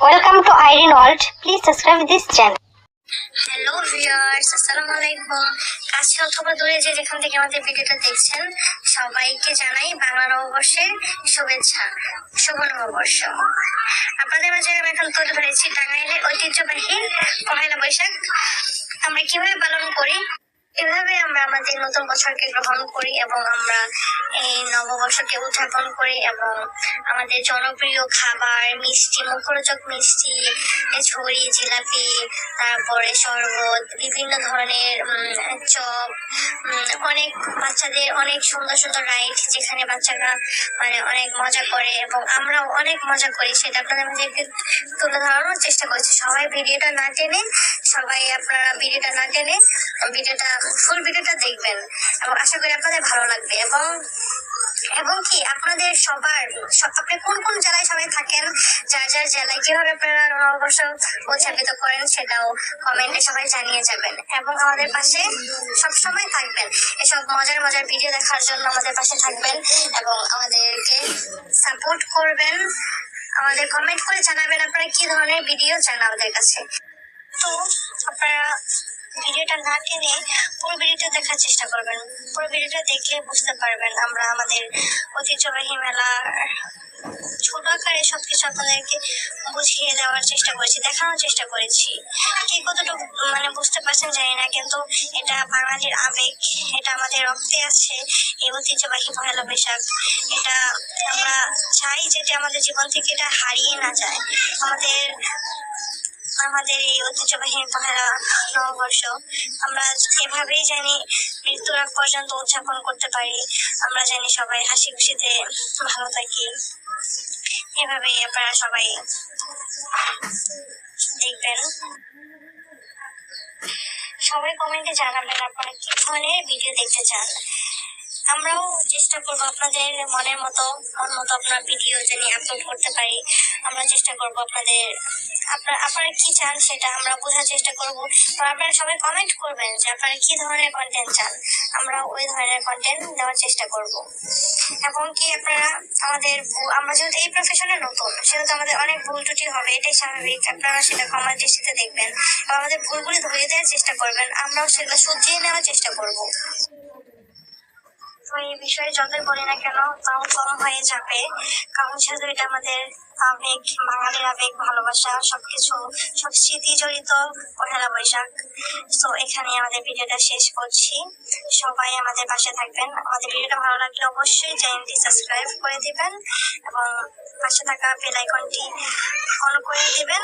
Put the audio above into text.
Welcome to Irene World. Please subscribe this channel. Hello viewers আসসালামু আলাইকুম কাছে অথবা দূরে যে যেখান থেকে আমাদের ভিডিওটা দেখছেন, সবাইকে জানাই বাংলা নববর্ষের শুভেচ্ছা, শুভ নববর্ষ। আপনাদের মাঝে আমি এখন তুলে ধরেছি টাঙ্গাইলের ঐতিহ্যবাহী পহেলা বৈশাখ। আমরা কীভাবে পালন করি? এভাবে আমরা আমাদের নতুন বছরকে গ্রহণ করি এবং আমরা এই নববর্ষকে উদযাপন করি এবং আমাদের জনপ্রিয় খাবার, মিষ্টি, মুখরোচক মিষ্টি, ঝুড়ি, জিলাপি, তারপরে শরবত, বিভিন্ন ধরনের চপ অনেক বাচ্চাদের অনেক সুন্দর সুন্দর রাইড যেখানে বাচ্চারা মানে অনেক মজা করে এবং আমরাও অনেক মজা করি। সেটা আপনাদের মাঝে তুলে ধরানোর চেষ্টা করছি। সবাই ভিডিওটা না টেনে, সবাই আপনারা ভিডিওটা না টেনে, ভিডিওটা ফুল ভিডিওটা দেখবেন। এবং আশা করি আপনাদের ভালো লাগবে। এবং এবং কি, আপনাদের সবার আপনি কোন কোন জেলায় সবাই থাকেন, যার যার জেলায় কীভাবে আপনারা নববর্ষ উদযাপিত করেন সেটাও কমেন্টে সবাই জানিয়ে যাবেন। এবং আমাদের পাশে সব সময় থাকবেন। এসব মজার মজার ভিডিও দেখার জন্য আমাদের পাশে থাকবেন এবং আমাদেরকে সাপোর্ট করবেন। আমাদের কমেন্ট করে জানাবেন আপনারা কি ধরনের ভিডিও চান আমাদের কাছে। তো আপনারা ভিডিওটা না টেনে পুরো ভিডিওটা দেখার চেষ্টা করবেন। পুরো ভিডিওটা দেখলে বুঝতে পারবেন আমরা আমাদের ঐতিহ্যবাহী মেলা ছোট আকারে সবকিছু আপনাদেরকে বুঝিয়ে দেওয়ার চেষ্টা করেছি, দেখানোর চেষ্টা করেছি। কে কতটুকু মানে বুঝতে পারছেন জানি না, কিন্তু এটা বাঙালির আবেগ, এটা আমাদের রক্তে আছে, এই ঐতিহ্যবাহী পহেলা বৈশাখ। এটা আমরা চাই যেটা আমাদের জীবন থেকে এটা হারিয়ে না যায়। আমাদের আমাদের এই ঐতিহ্যবাহী পহেলা নববর্ষ। আমরা এভাবেই জানি মৃত্যুর আগ পর্যন্ত উদযাপন করতে পারি, আমরা জানি সবাই হাসি খুশিতে ভালো থাকি। এভাবেই আপনারা সবাই দেখবেন। সবাই কমেন্টে জানাবেন আপনারা কি ধরনের ভিডিও দেখতে চান। আমরাও চেষ্টা করব আপনাদের মনের মতো, মন মতো আপনার ভিডিও জানি আপলোড করতে পারি, আমরা চেষ্টা করব আপনাদের, আপনার, আপনারা কি চান সেটা আমরা বোঝার চেষ্টা করব। তো আপনারা সবাই কমেন্ট করবেন যে আপনারা কি ধরনের কন্টেন্ট চান। আমরা ওই ধরনের কন্টেন্ট দেওয়ার চেষ্টা করব। এবং কি আপনারা আমাদের আমরা যেহেতু এই প্রফেশনে নতুন, সেহেতু আমাদের অনেক ভুল ত্রুটি হবে, এটাই স্বাভাবিক। আপনারা সেটা ক্ষমার দৃষ্টিতে দেখবেন। এবং আমাদের ভুলগুলি ধরিয়ে দেওয়ার চেষ্টা করবেন। আমরাও সেগুলো শুধরিয়ে নেওয়ার চেষ্টা করব। তো এই বিষয়ে যতই বলি না কেন তাও কম হয়ে যাবে। কারণ যেহেতু এটা আমাদের আবেগ, বাঙালির আবেগ, ভালোবাসা, সবকিছু, সব স্মৃতি জড়িত পহেলা বৈশাখ। তো এখানে আমাদের ভিডিওটা শেষ করছি। সবাই আমাদের পাশে থাকবেন। আমাদের ভিডিওটা ভালো লাগলে অবশ্যই চ্যানেলটি সাবস্ক্রাইব করে দিবেন এবং পাশে থাকা বেল আইকনটি অন করে দিবেন।